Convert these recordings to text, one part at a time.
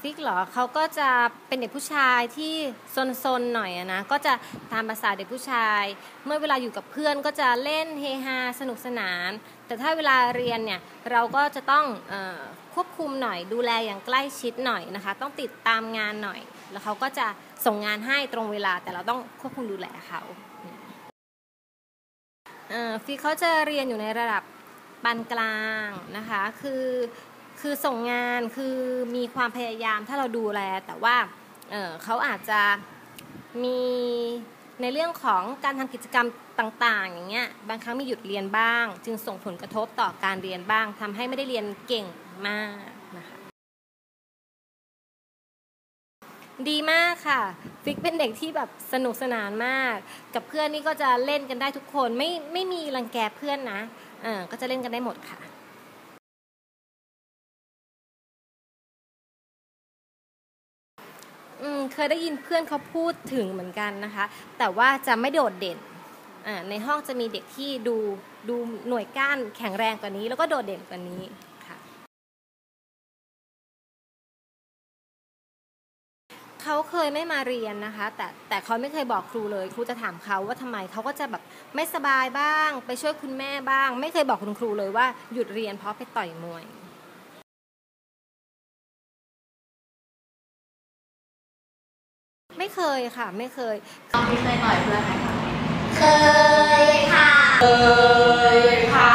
ฟิกเหรอเขาก็จะเป็นเด็กผู้ชายที่ซนๆหน่อยนะก็จะตามภาษาเด็กผู้ชาย เมื่อเวลาอยู่กับเพื่อนก็จะเล่นเฮฮาสนุกสนาน แต่ถ้าเวลาเรียนเนี่ยเราก็จะต้องอควบคุมหน่อย ดูแลอย่างใกล้ชิดหน่อยนะคะ ต้องติดตามงานหน่อย แล้วเขาก็จะส่งงานให้ตรงเวลาแต่เราต้องควบคุมดูแลเขาฟิกเขาจะเรียนอยู่ในระดับปานกลางนะคะ คือ คือส่งงานคือมีความพยายามถ้าเราดูแล แต่ว่าเเขาอาจจะมีในเรื่องของการทำกิจกรรมต่าง ๆ อย่างเงี้ยบางครั้งมีหยุดเรียนบ้าง จึงส่งผลกระทบต่อการเรียนบ้างทำให้ไม่ได้เรียนเก่งมากนะคะดีมากค่ะฟิกเป็นเด็กที่แบบสนุกสนานมาก กับเพื่อนนี่ก็จะเล่นกันได้ทุกคนไม่ไม่มีรังแกเพื่อนนะเออก็จะเล่นกันได้หมดค่ะ เคยได้ยินเพื่อนเขาพูดถึงเหมือนกันนะคะ แต่ว่าจะไม่โดดเด่นในห้องจะมีเด็กที่ดูดูหน่วยก้านแข็งแรงกว่านี้ แล้วก็โดดเด่นกว่านี้ค่ะเขาเคยไม่มาเรียนนะคะ แต่แต่เขาไม่เคยบอกครูเลย ครูจะถามเขาว่าทำไมเขาก็จะแบบไม่สบายบ้าง ไปช่วยคุณแม่บ้าง ไม่เคยบอกคุณครูเลยว่าหยุดเรียนเพราะไปต่อยมวย ไม่เคยค่ะ ไม่เคยตอนที่เคยต่อยเพื่อนไหมคะเคยค่ะ เคยค่ะ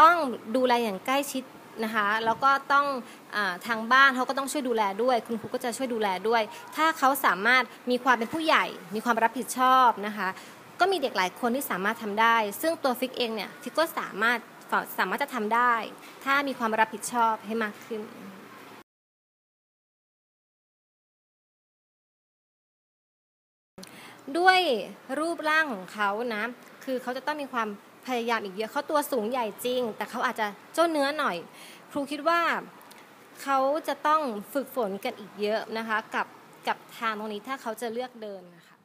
ต้องดูแลอย่างใกล้ชิดนะคะแล้วก็ต้องอทางบ้านเขาก็ต้องช่วยดูแลด้วย คุณครูก็จะช่วยดูแลด้วย ถ้าเขาสามารถมีความเป็นผู้ใหญ่ มีความรับผิดชอบนะคะ ก็มีเด็กหลายคนที่สามารถทำได้ ซึ่งตัวฟิกเองเนี่ยฟิกก็สามารถ สามารถจะทำได้ ถ้ามีความรับผิดชอบให้มากขึ้นด้วยรูปร่างของเขานะ คือเขาจะต้องมีความพยายามอีกเยอะเขาตัวสูงใหญ่จริง แต่เขาอาจจะเจ้าเนื้อหน่อย ครูคิดว่าเขาจะต้องฝึกฝนกันอีกเยอะนะคะ กับกับทางตรงนี้ถ้าเขาจะเลือกเดินนะคะ